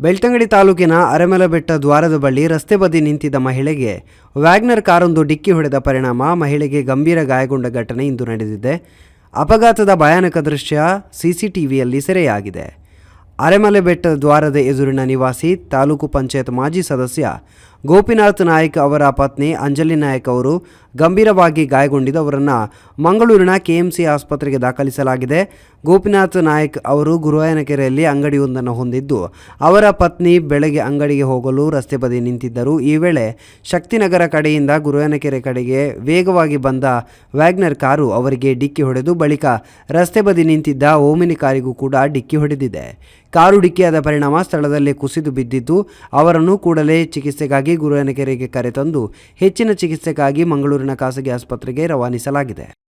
ಬೆಳ್ತಂಗಡಿ ತಾಲೂಕಿನ ಅರೆಮಲಬೆಟ್ಟ ದ್ವಾರದ ಬಳಿ ರಸ್ತೆ ಬದಿ ನಿಂತಿದ್ದ ಮಹಿಳೆಗೆ ವ್ಯಾಗ್ನರ್ ಕಾರೊಂದು ಡಿಕ್ಕಿ ಹೊಡೆದ ಪರಿಣಾಮ ಮಹಿಳೆಗೆ ಗಂಭೀರ ಗಾಯಗೊಂಡ ಘಟನೆ ಇಂದು ನಡೆದಿದೆ. ಅಪಘಾತದ ಭಯಾನಕ ದೃಶ್ಯ ಸಿಸಿಟಿವಿಯಲ್ಲಿ ಸೆರೆಯಾಗಿದೆ. ಅರೆಮಲೆಬೆಟ್ಟ ದ್ವಾರದ ಎದುರಿನ ನಿವಾಸಿ ತಾಲೂಕು ಪಂಚಾಯತ್ ಮಾಜಿ ಸದಸ್ಯ ಗೋಪಿನಾಥ್ ನಾಯ್ಕ್ ಅವರ ಪತ್ನಿ ಅಂಜಲಿ ನಾಯ್ಕ್ ಅವರು ಗಂಭೀರವಾಗಿ ಗಾಯಗೊಂಡಿದ್ದು ಅವರನ್ನು ಮಂಗಳೂರಿನ ಕೆಎಂಸಿ ಆಸ್ಪತ್ರೆಗೆ ದಾಖಲಿಸಲಾಗಿದೆ. ಗೋಪಿನಾಥ್ ನಾಯಕ್ ಅವರು ಗುರುವಾಯನಕೆರೆಯಲ್ಲಿ ಅಂಗಡಿಯೊಂದನ್ನು ಹೊಂದಿದ್ದು, ಅವರ ಪತ್ನಿ ಬೆಳಗ್ಗೆ ಅಂಗಡಿಗೆ ಹೋಗಲು ರಸ್ತೆ ಬದಿ ನಿಂತಿದ್ದರು. ಈ ವೇಳೆ ಶಕ್ತಿನಗರ ಕಡೆಯಿಂದ ಗುರುವಾಯನಕೆರೆ ಕಡೆಗೆ ವೇಗವಾಗಿ ಬಂದ ವ್ಯಾಗ್ನರ್ ಕಾರು ಅವರಿಗೆ ಡಿಕ್ಕಿ ಹೊಡೆದು ಬಳಿಕ ರಸ್ತೆ ಬದಿ ನಿಂತಿದ್ದ ಓಮಿನಿ ಕಾರಿಗೂ ಕೂಡ ಡಿಕ್ಕಿ ಹೊಡೆದಿದೆ. ಕಾರು ಡಿಕ್ಕಿಯಾದ ಪರಿಣಾಮ ಸ್ಥಳದಲ್ಲೇ ಕುಸಿದು ಬಿದ್ದಿದ್ದು, ಅವರನ್ನು ಕೂಡಲೇ ಚಿಕಿತ್ಸೆಗಾಗಿ ಗುರುವಾಯನಕೆರೆಗೆ ಕರೆತಂದು ಹೆಚ್ಚಿನ ಚಿಕಿತ್ಸೆಗಾಗಿ ಮಂಗಳೂರಿನ ಖಾಸಗಿ ಆಸ್ಪತ್ರೆಗೆ ರವಾನಿಸಲಾಗಿದೆ.